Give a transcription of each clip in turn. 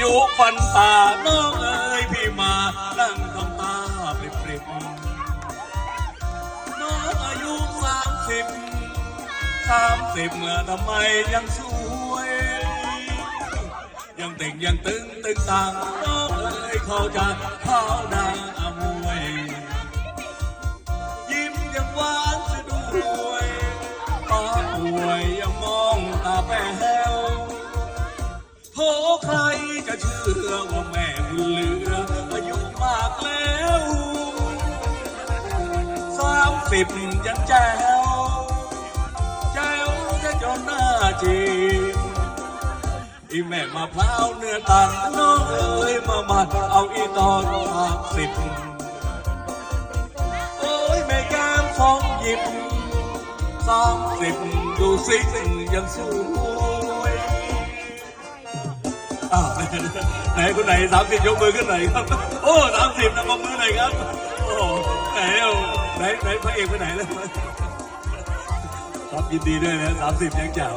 ยุฟันตาน้องเอ๋ยพี่มานั่งทำตาปริบปริบน้องอายุสามสิบสามสิบทำไมยังสวย ยังเต่งยังตึงตึงต่างน้องเอ๋ยเขาจะเข้าดังอมวย ยิ้มยังหวานสะด้วยตาป่วยยังมอง ใครจะเชื่อว่าแม่บุญเหลืออายุมากแล้วสามสิบยังแจ๋วแจ๋วจะจนหน้าจีบอีแม่มาพร้าวเนื้อตันน้องเอ๋ยมามัดเอาอีตอนสามสิบโอ้ยแม่แก้มสองหยิบสามสิบดูสิยังสวย อ้าวไหนคนไหนสามสิบยกมือขึ้นหน่อยครับ โอ้สามสิบนะยกมือหน่อยครับ โอ้ไหนเอาไหนไหนพระเอกไปไหนแล้วครับยินดีด้วยนะสามสิบยังแจ๋ว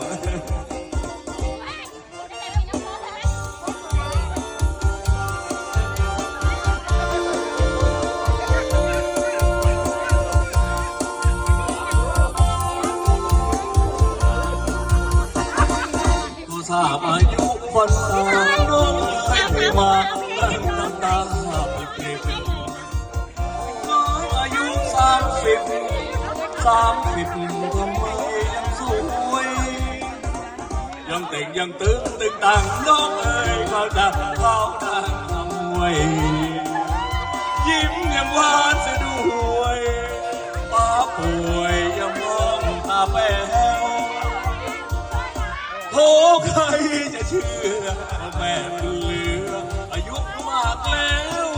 ทราบอายุวันตาน้องให้มาตั้งน้ำตาเปรียบเปรียบน้องอายุสามสิบสามสิบทำไมยังสวย ยังเต่งยังตึงตึงตังน้องเอ๋ยเขาจะเข้าดังทำมวยยิ้มยังหวา โอใครจะเชื่อแม่บุญเหลือ อายุมากแล้ว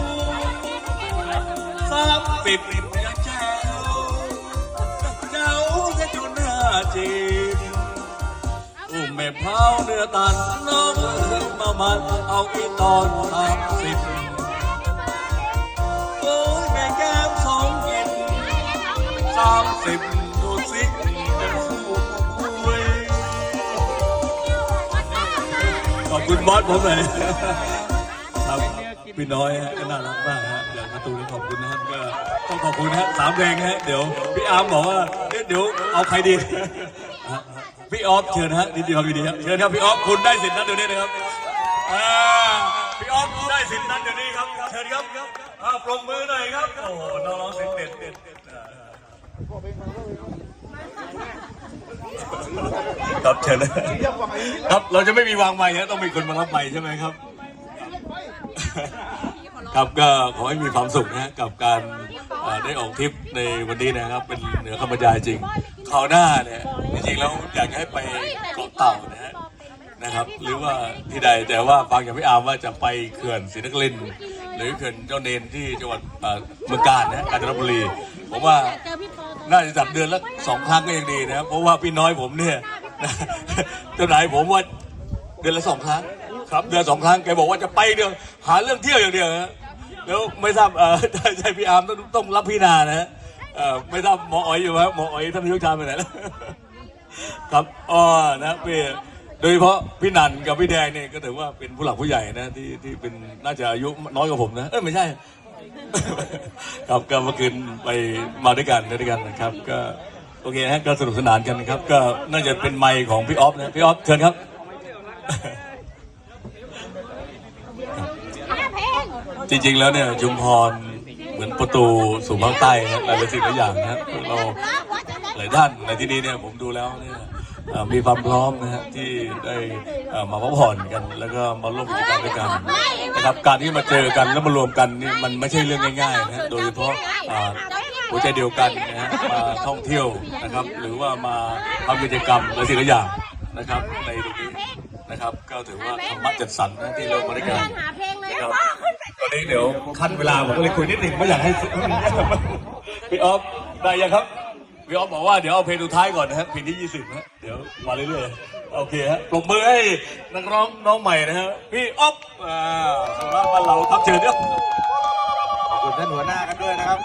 สามสิบยังแจ๋วเจ้าจะจนหน้าจีบอุ้มแม่เผาเนื้อตันน้องเอ๋ยมามันเอาอีตอนสามสิบโอ้ยแม่แก้มสองกินสามสิบ คุณบอสผมเลยครับพี่น้อยฮะก็น่ารักมากฮะอย่างการ์ตูนขอบคุณนะครับก็ต้องขอบคุณฮะสามเพลงฮะเดี๋ยวพี่อาร์มบอกว่าเดี๋ยวเอาใครดีพี่ออฟเชิญฮะดีดีครับดีดีครับเชิญครับพี่ออฟคุณได้สิทธิ์นั้นเดี๋ยวนี้นะครับพี่ออฟได้สิทธิ์นั้นเดี๋ยวนี้ครับเชิญครับอ่าปรบมือหน่อยครับโอ้โหน้องๆเสียงเด็ดเด็ดเด็ดอ่า ครับเชิญเลยครับเราจะไม่มีวางไม้นะต้องมีคนมารับไม้ใช่ไหมครับ ครับก็ขอให้มีความสุขนะฮะกับการได้ออกทริปในวันนี้นะครับ เป็นเหนือคำบรรยายจริงคราวหน้าเนี่ยจริงๆแล้วอยากให้ไปเกาะเต่านะฮะนะครับ หรือว่าที่ใดแต่ว่าฟังจากพี่อาร์มว่าจะไปเขื่อนศรีนครินทร์หรือเขื่อนเจ้าเนนที่จังหวัดเอ่อเมืองกาญนะกาญจนบุรีผมว่า น่าจะจัดเดือนละสองครั้งก็ยังดีนะครับเพราะว่าพี่น้อยผมเนี่ยเจ้านายผมว่าเดือนละสองครั้ง ครับเดือนสองครั้งแกบอกว่าจะไปเดียวหาเรื่องเที่ยวอย่างเดียวนะแล้วไม่ทราบเออใช่พี่อาร์มต้องต้องรับพี่นานะฮะเออไม่ทราบหมออ๋อยอยู่ไหมหมออ๋อยท่านผู้เชี่ยวชาญไปไหนแล้วครับอ๋อนะพี่โดยเฉพาะพี่นันกับพี่แดงเนี่ยก็ถือว่าเป็นผู้หลักผู้ใหญ่นะที่ที่เป็นน่าจะอายุน้อยกว่าผมนะเออไม่ใช่ ครับก็เมื่อคืนไปมาด้วยกันด้วยกันนะครับ ก็โอเคฮะก็สนุกสนานกันนะครับ ก็น่าจะเป็นไมค์ของพี่ออฟนะพี่ออฟเชิญครับจริงๆแล้วเนี่ยชุมพรเหมือนประตูสู่ภาคใต้ครับหลายๆสิ่งหลายอย่างนะครับเราหลายท่านในที่นี้เนี่ยผมดูแล้วเนี่ย มีความพร้อมนะฮะที่ได้มาพักผ่อนกัน แล้วก็มาร่วมกิจกรรมด้วยกันนะครับการที่มาเจอกันแล้วมารวมกันนี่มันไม่ใช่เรื่องง่ายๆนะฮะโดยเฉพาะหัวใจเดียวกันนะฮะมาท่องเที่ยวนะครับ หรือว่ามาทำกิจกรรมหลายสิ่งหลายอย่างนะครับในตรงนี้นะครับ ก็ถือว่าธรรมะจัดสรรนะที่เรามาด้วยกันหาเพลงเลยครับตอนนี้เดี๋ยวขั้นเวลาผมก็เลยคุยนิดหนึ่งไม่อยากให้พี่ออฟได้ยังครับ พี่ออฟบอกว่าเดี๋ยวเอาเพลงสุดท้ายก่อนนะฮะเพลงที่ 20นะฮะเดี๋ยวมาเรื่อยๆโอเคฮะปรบมือให้นักร้องน้องใหม่นะฮะพี่ออฟอ่าสุราษฎร์บ้านเราครับเชิญครับขอบคุณท่านหัวหน้ากันด้วยนะครับ